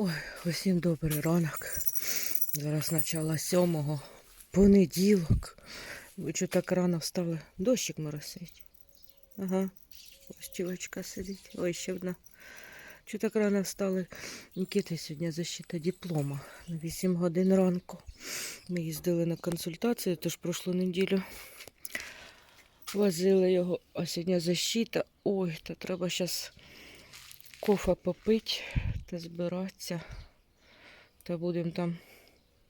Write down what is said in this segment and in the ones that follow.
Ой, усім добрий ранок. Зараз начало сьомого. Понеділок. Ви що так рано встали? Дощик моросить. Ага. Ось чувачка сидить. Ой, ще одна. Що так рано встали? Нікіта сьогодні защита диплома на 8 годин ранку. Ми їздили на консультацію, тож прошлу неділю. Возили його, а сьогодні защита. Ой, то треба зараз кофе попити та збиратися. Та будемо там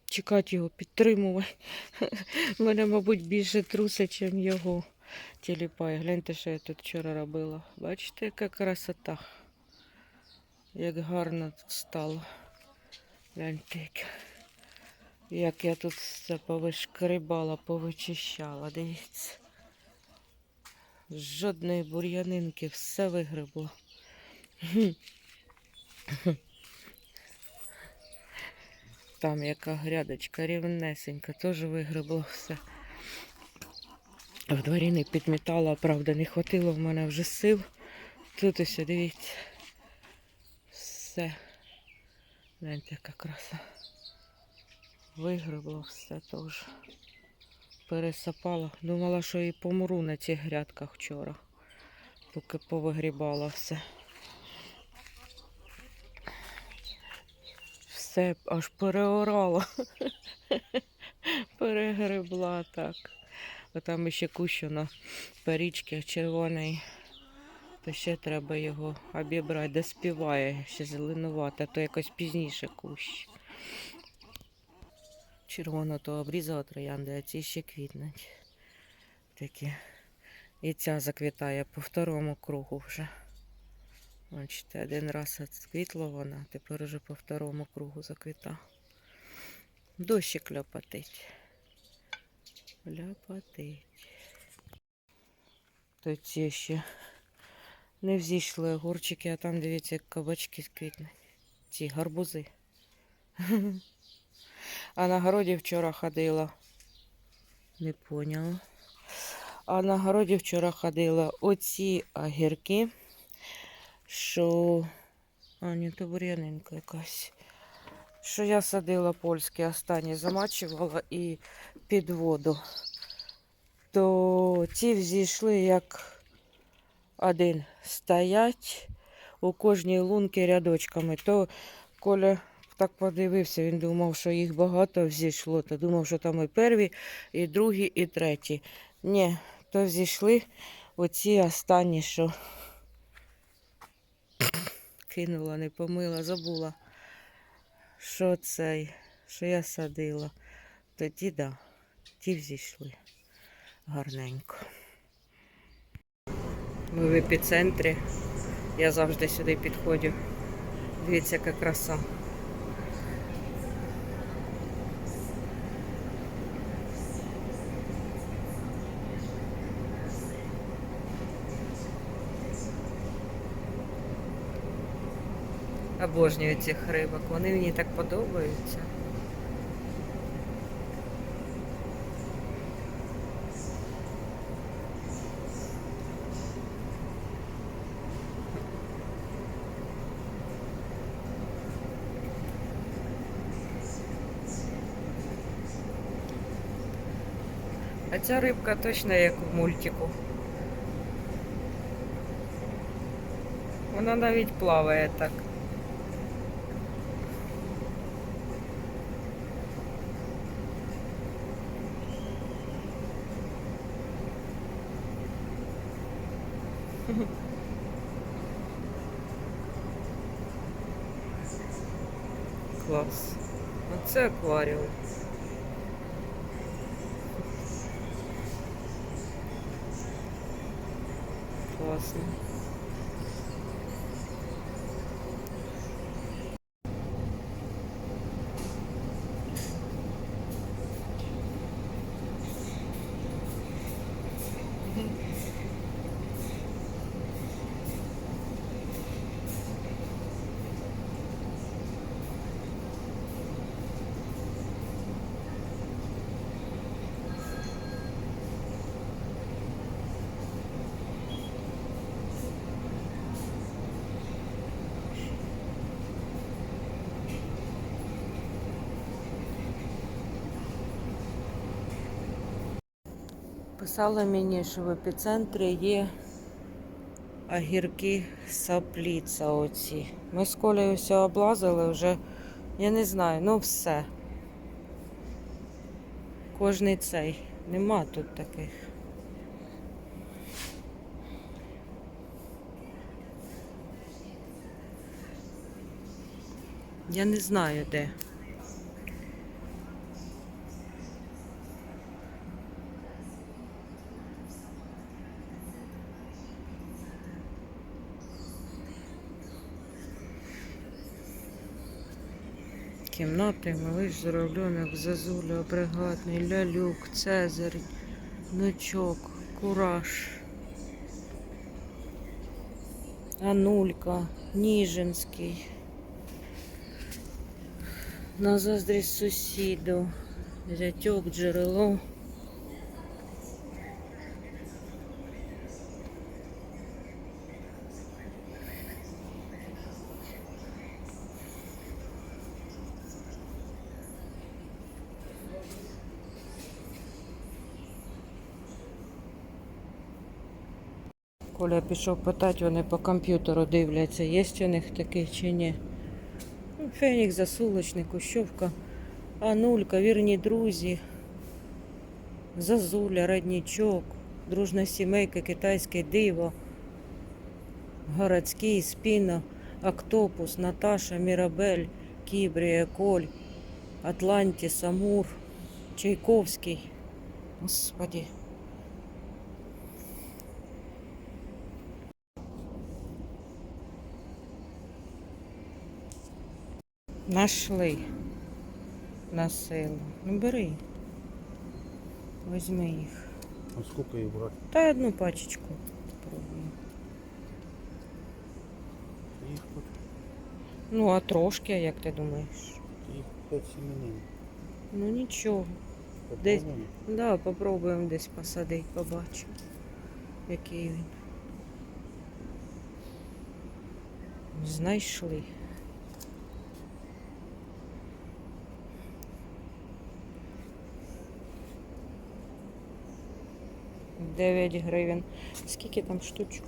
чекати його, підтримувати. Мене, мабуть, більше трусить, ніж його тіліпає. Гляньте, що я тут вчора робила. Бачите, яка красота. Як гарно тут стало. Гляньте, як, як я тут все повишкрибала, повичищала. Дивіться. Жодної бур'янинки, все вигрибло. Там яка грядочка рівнесенька, теж вигрибло все. В дворі не підмітала, правда, не хватило в мене вже сил. Тут ось, дивіться. Все. Гляньте, яка краса. Вигрибло все теж. Пересапала. Думала, що і помру на цих грядках вчора, поки повигрібала все. Все аж переорала. Перегребла так. А там ще кущено перічки червоний. То ще треба його обібрати, де співає, ще зеленувати, а то якось пізніше кущ. Червоно то обрізала троянди, а ці ще квітнуть. Такі. І ця заквітає по второму кругу вже. Бачите, один раз відквітла вона, тепер уже по второму кругу заквіта. Дощик ляпатить. Ляпатить. То ці ще не взійшли огурчики, а там дивіться, як кабачки квітнуть. Ці гарбузи. А на городі вчора ходила. Не поняла. А на городі вчора ходила оці огірки що. А, ні, то бур'янинка якась. Що я садила польські останні, замачувала і під воду. То ці взійшли як один стоять у кожній лунці рядочками. То Коля так подивився, він думав, що їх багато взійшло. То думав, що там і перві, і другі, і треті. Ні, то взійшли оці останні, що кинула, не помила, забула, що цей, що я садила. Тоді да, ті взійшли гарненько. Ми в епіцентрі. Я завжди сюди підходжу. Дивіться, яка краса. Обожнюю цих рибок, вони мені так подобаються. А ця рибка точно як в мультику. Вона навіть плаває так. Клас. Оце акваріум. Писали мені, що в епіцентрі є огірки сапліца оці. Ми з Колею все облазили вже, я не знаю, ну все. Кожний цей. Нема тут таких. Я не знаю де. Кімнати малиш зроблених зазуля, бригадний, лялюк, цезарь, ночок, кураж. Анулька, Ніжинський. На заздрість сусіду. Зятьок, джерело. Коля пішов питати, вони по комп'ютеру дивляться, є у них такий чи ні. Ну, Фенікс, засулочник, Кущовка, Анулька, вірні друзі, Зазуля, Раднічок, дружна сімейка, китайське диво, городський, спіна, Октопус, Наташа, Мірабель, Кібрія, Коль, Атлантіс, Амур, Чайковський. Господи. Нашли на силу. Ну бери. Возьми їх. А сколько их брать? Та одну пачечку спробуємо. Их тут Ну, а трошки, як ти думаєш? их пять семенин. Ну нічого. Десь-? Да, попробуємо десь посадити, побачимо, який він. Знайшли. Дев'ять гривень. Скільки там штучок?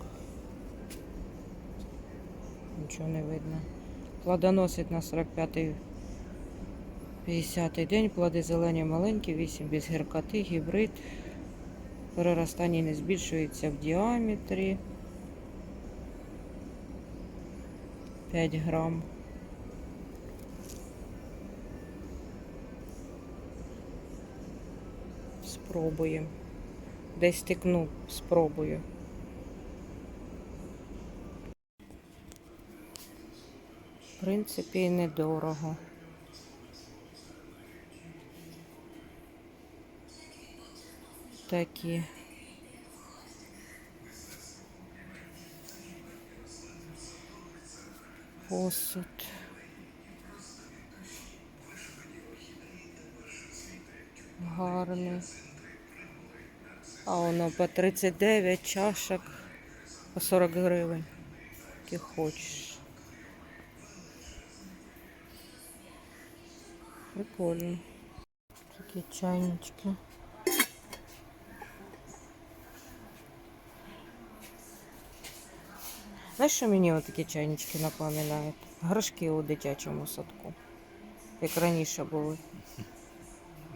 Нічого не видно. Плодоносить на 45-й 50-й день, плоди зелені маленькі, 8 без гіркоти, гібрид. Переростання не збільшується в діаметрі. 5 грам. Спробуємо. Десь стикну, спробую. В принципі, недорого. Такі. Посуд. Гарний. А воно по 39 чашок по 40 гривень. Які хочеш. Прикольно. Такі чайнички. Знаєш, що мені отакі чайнички напоминають? Горшки у дитячому садку. Як раніше були.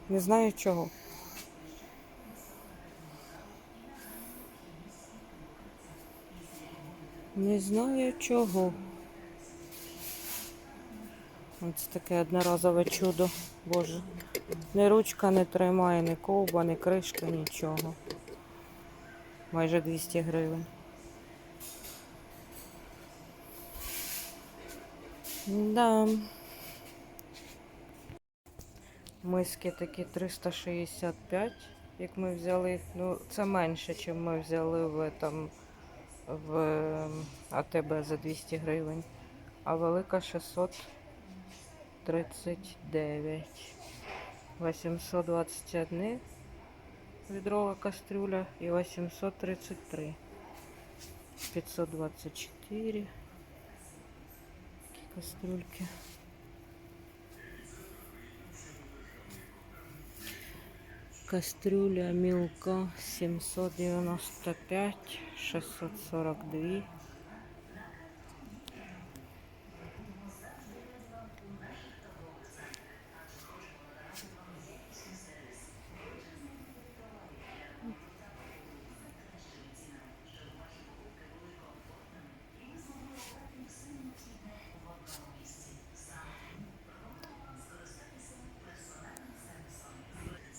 Не знаю чого. Не знаю чого. Ось таке одноразове чудо. Боже. Ні ручка не тримає, ні ковба, ні кришка, нічого. Майже 200 гривень. Да. Миски такі 365, як ми взяли. Ну, це менше, ніж ми взяли в там в ем, АТБ за 200 гривень. А велика 639. 821 відрова кастрюля і 833. 524 такі кастрюльки. Кастрюля мілка 795, 642.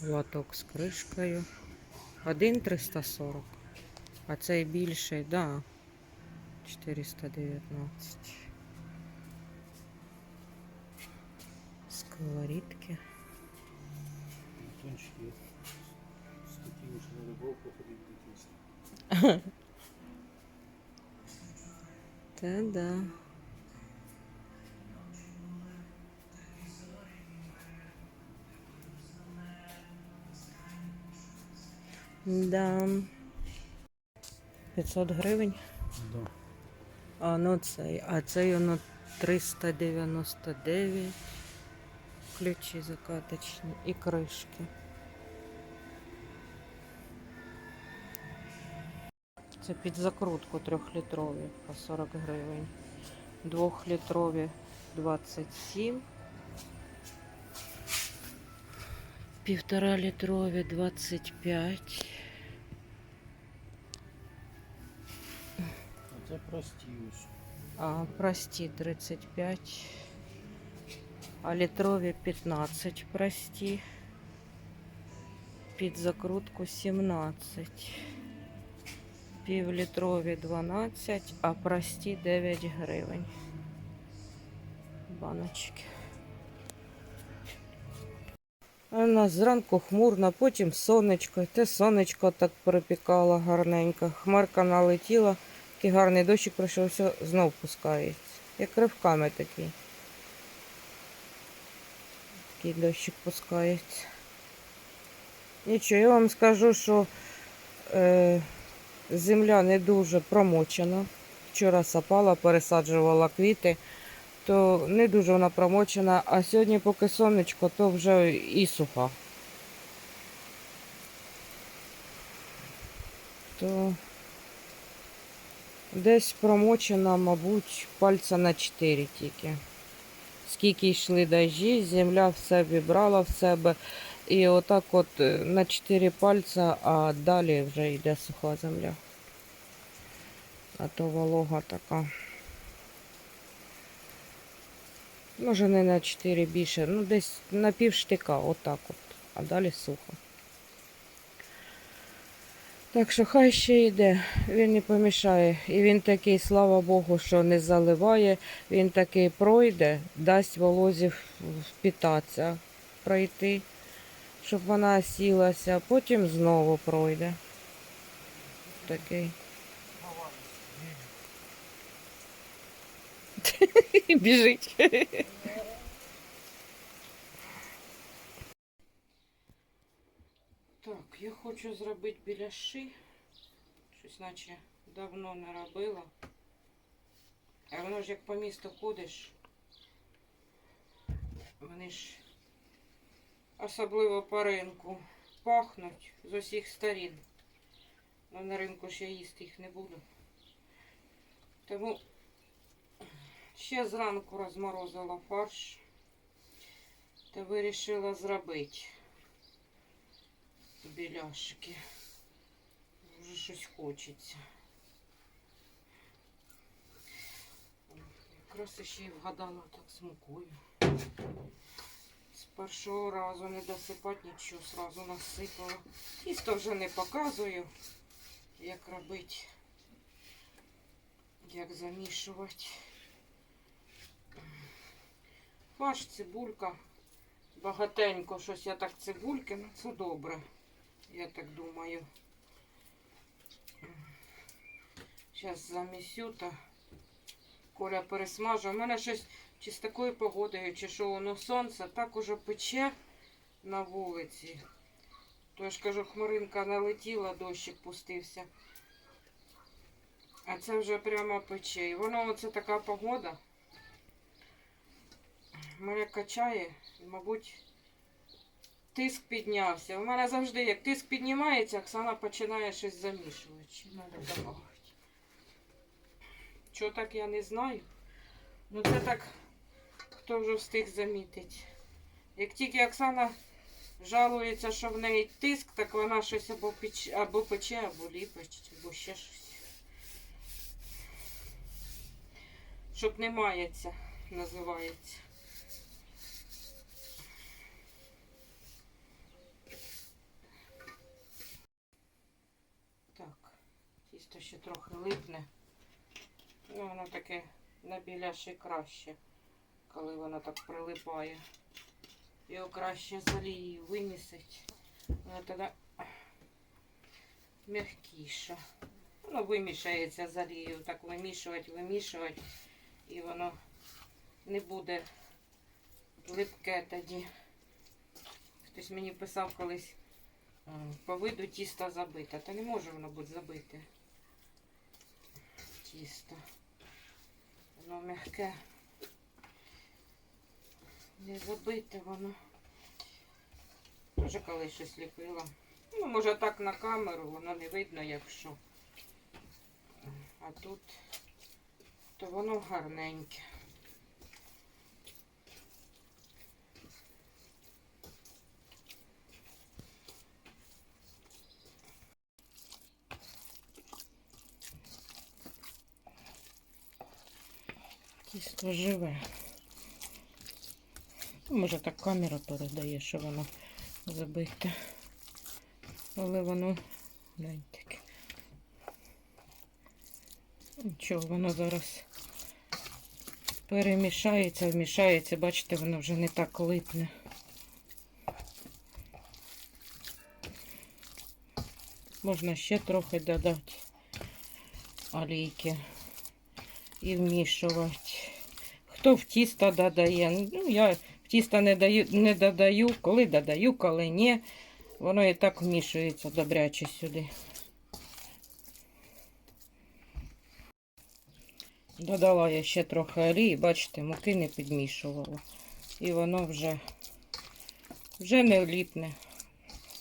Лоток з кришкою. Один 340. А цей більший, да. 419. Сковорідки. Тончики. З такими, що на рибалку ходить дитинство. Та да. Да. 500 гривень. Да. А ну цей, а цей воно 399. Ключі закаточні і кришки. Це під закрутку трьохлітрові по 40 гривень. Двохлітрові 27. Півтора літрові 25. Прості. А, прості 35. А літрові 15, прості. Під закрутку 17. Півлітрові 12, а прості 9 гривень. Баночки. У нас зранку хмурно, потім сонечко. Те сонечко так припікало гарненько. Хмарка налетіла. Такий гарний дощик пройшов, все знов пускається. Як ривками такий. Такий дощик пускається. Нічого, я вам скажу, що е, земля не дуже промочена. Вчора сапала, пересаджувала квіти, то не дуже вона промочена, а сьогодні, поки сонечко, то вже і суха. То Десь промочена, мабуть, пальця на 4 тільки. Скільки йшли дожі, земля все вібрала в себе. І отак от е, на 4 пальця, а далі вже йде суха земля. А то волога така. Може не на 4 більше, ну десь на пів штика, отак от, а далі сухо. Так що хай ще йде, він не помішає. І він такий, слава Богу, що не заливає. Він такий пройде, дасть волозі впітатися, пройти, щоб вона сілася, потім знову пройде. Такий. Біжить. Так, я хочу зробити біляши. Щось наче давно не робила. А воно ж як по місту ходиш. Вони ж особливо по ринку пахнуть з усіх сторін. Ну, на ринку ще їсти їх не буду. Тому ще зранку розморозила фарш та вирішила зробити біляшки. Вже щось хочеться. Якраз ще й вгадала так з мукою. З першого разу не досипати нічого, сразу насипала. Тісто вже не показую, як робити, як замішувати. Фарш, цибулька. Багатенько щось я так цибульки, ну це добре. Я так думаю. Зараз замісю та Коля пересмажу. У мене щось чи з такою погодою, чи що воно сонце, так уже пече на вулиці. То я ж кажу, хмаринка налетіла, дощик пустився. А це вже прямо пече. І воно оце така погода. Мене качає, мабуть, тиск піднявся. У мене завжди, як тиск піднімається, Оксана починає щось замішувати. Треба добавити. Чого так я не знаю. Ну це так, хто вже встиг замітити. Як тільки Оксана жалується, що в неї тиск, так вона щось або пече, або пече, або ліпить, або ще щось. Щоб не мається, називається. Так, тісто ще трохи липне. Ну, воно таке на біляші краще, коли воно так прилипає. Його краще з олією вимісить. Воно тоді м'якіше. Воно вимішається з олією. Так вимішувати, вимішувати. І воно не буде липке тоді. Хтось мені писав колись по виду тісто забите. Та не може воно бути забите. Тісто. Воно м'яке. Не забите воно. Може коли щось ліпила. Ну, може так на камеру, воно не видно, якщо. А тут то воно гарненьке. Тісто живе. Може так камера передає, що воно забите. Але воно таке. Нічого, воно зараз перемішається, вмішається, бачите, воно вже не так липне. Можна ще трохи додати олійки і вмішувати. Хто в тісто додає? Ну, я в тісто не, даю, не додаю, коли додаю, коли ні. Воно і так вмішується добряче сюди. Додала я ще трохи олії, бачите, муки не підмішувала. І воно вже, вже не ліпне.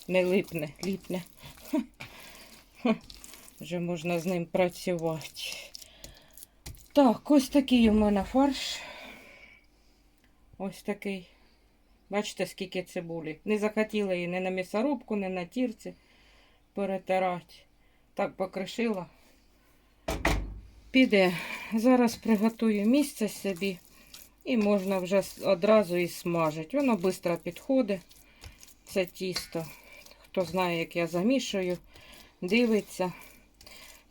Не липне, ліпне. Вже можна з ним працювати. Так, ось такий у мене фарш. Ось такий. Бачите, скільки цибулі. Не захотіла її ні на м'ясорубку, ні на тірці перетирати. Так покришила. Піде. Зараз приготую місце собі. І можна вже одразу і смажити. Воно швидко підходить. Це тісто. Хто знає, як я замішую, дивиться,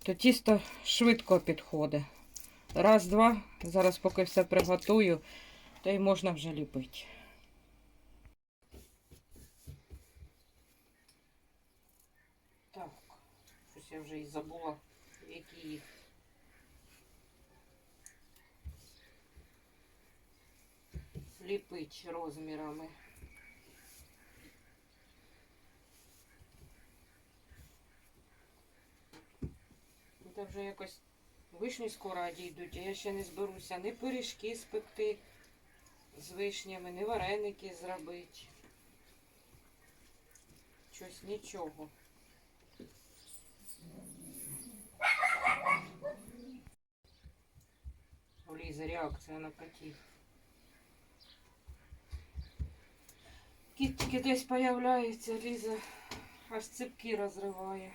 то тісто швидко підходить. Раз, два. Зараз поки все приготую, то й можна вже ліпити. Так, щось я вже і забула, які їх. Ліпить розмірами. Та вже якось вишні скоро дійдуть, а я ще не зберуся ні пиріжки спекти з вишнями, ні вареники зробити. Щось нічого. У Лізі реакція на котів. Кіт тільки десь появляється, Ліза аж ципки розриває.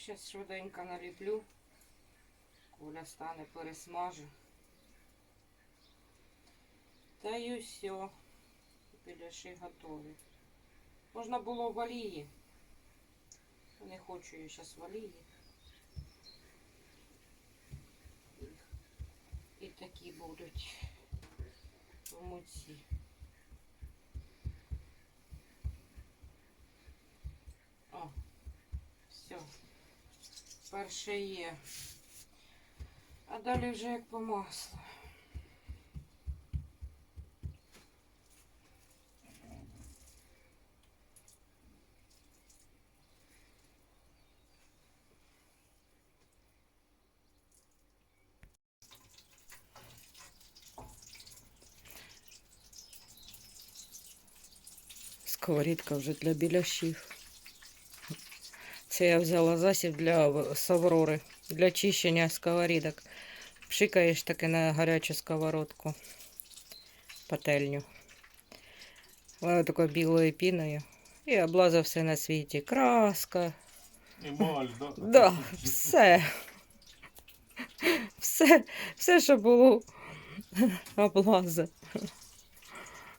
Зараз швиденько наліплю. Коля стане, пересмажу. Та й все. Біляші готові. Можна було в олії. Не хочу я зараз в олії. І такі будуть в муці. О, все перше є. А далі вже як по маслу. Сковорідка вже для біляшів. Це я взяла засіб для саврори, для чищення сковорідок. Пшикаєш таки на гарячу сковородку, пательню. Вона такою білою піною. І облазив все на світі. Краска. Емаль, да? Да, все. Все, все, що було облази.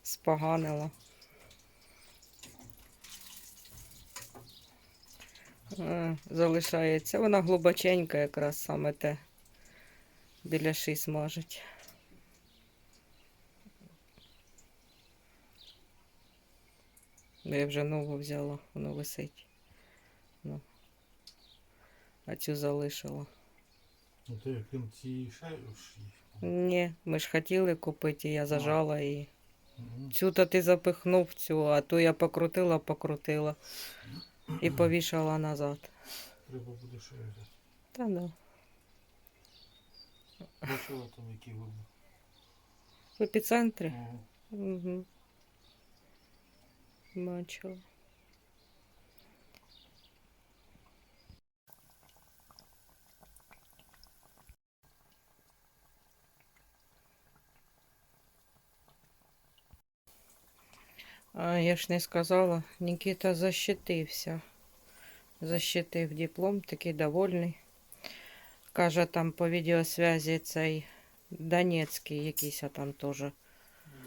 Споганило. Залишається. Вона глибоченька якраз саме те. Біля ши смажить. Я вже нову взяла, воно висить. Ну. А цю залишила. Ну ти як він ці шаєш Ні, ми ж хотіли купити, я зажала. Мгм. Цю то ти запихнув цю, а ту я покрутила, покрутила і повішала назад. Треба буде ще взяти. Та да. Бачила там які вибух. В епіцентрі? Угу. Бачила. А я ж не сказала, Нікіта защитився. Защитив диплом, такий довольний. Каже, там по відеосвязі цей Донецький якийсь а там теж.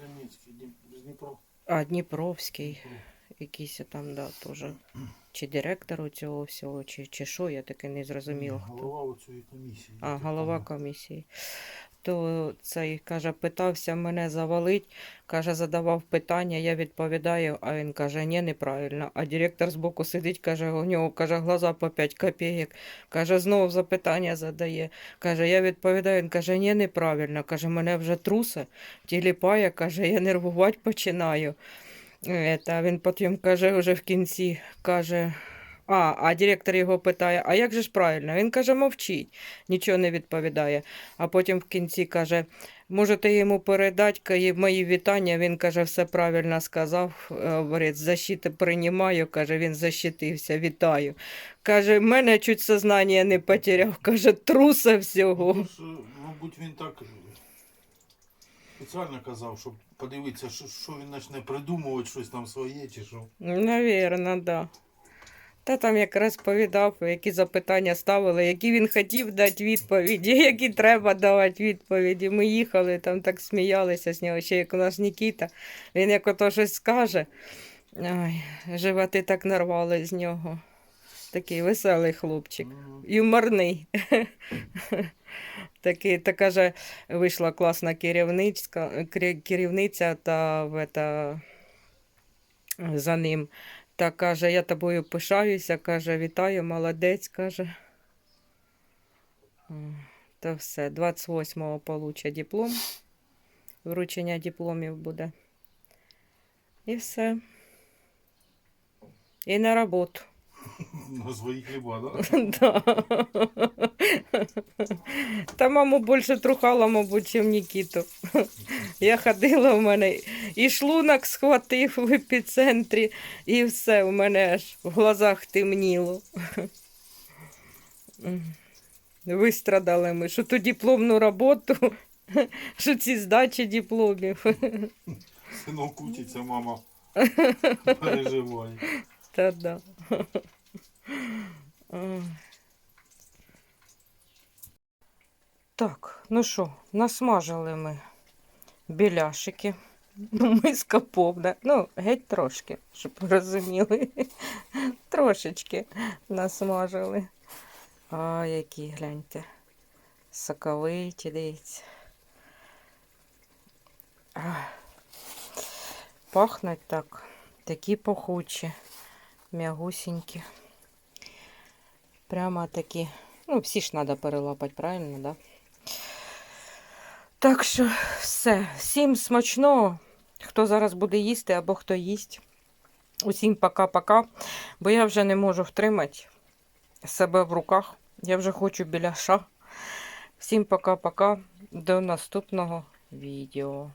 Донецький, Дніп- Дніпро. А, Дніпровський. Дніпро. якийсь там, да, теж. Чи директору цього всього, чи, чи що, я таки не зрозуміла. хто. Голова оцієї комісії. А, голова комісії. То цей каже, питався мене завалить, каже, задавав питання, я відповідаю, а він каже, ні, неправильно. А директор збоку сидить, каже, у нього каже, глаза по 5 копійок. Каже, знову запитання задає. Каже, я відповідаю, він каже, ні, неправильно. Каже, мене вже трусе, тіліпає, каже, я нервувати починаю. Е, Та він потім каже, вже в кінці каже. А, а директор його питає, а як же ж правильно? Він каже, мовчить, нічого не відповідає. А потім в кінці каже, можете йому передати мої вітання. Він каже, все правильно сказав. Е, Говорить, защити приймаю, каже, він защитився, вітаю. Каже, мене чуть сознання не потеряв, каже, труса всього. Ну, ж, мабуть, він так спеціально казав, щоб подивитися, що, що він почне придумувати щось там своє чи що. Навірно, да. Та там якраз повідав, які запитання ставили, які він хотів дати відповіді, які треба давати відповіді. Ми їхали, там так сміялися з нього, ще як у нас Нікіта. Він як ото щось скаже. Ой, животи так нарвали з нього. Такий веселий хлопчик. Юморний. Такий, та каже, вийшла класна керівниця та, в, та, за ним. Та каже, я тобою пишаюся, каже, вітаю, молодець, каже. Та все, 28-го получить диплом. Вручення дипломів буде. І все. І на роботу. На свої хліба, да? Да. Та маму більше трухала, мабуть, чим Нікіту. Я ходила, у мене і шлунок схватив в епіцентрі, і все, у мене аж в глазах темніло. Вистрадали ми, що ту дипломну роботу, що ці здачі дипломів. Синок учиться, мама переживає. Та да. Так, ну що, насмажили ми біляшики. Ну, миска повна. Ну, геть трошки, щоб розуміли. Трошечки насмажили. А, які, гляньте. Соковиті, дивіться. Ах. Пахнуть так. Такі пахучі, м'ягусінькі. Прямо такі. Ну, всі ж треба перелапати, правильно, да? Так що все. Всім смачного. Хто зараз буде їсти або хто їсть. Усім пока-пока. Бо я вже не можу втримати себе в руках. Я вже хочу біляша. Всім пока-пока. До наступного відео.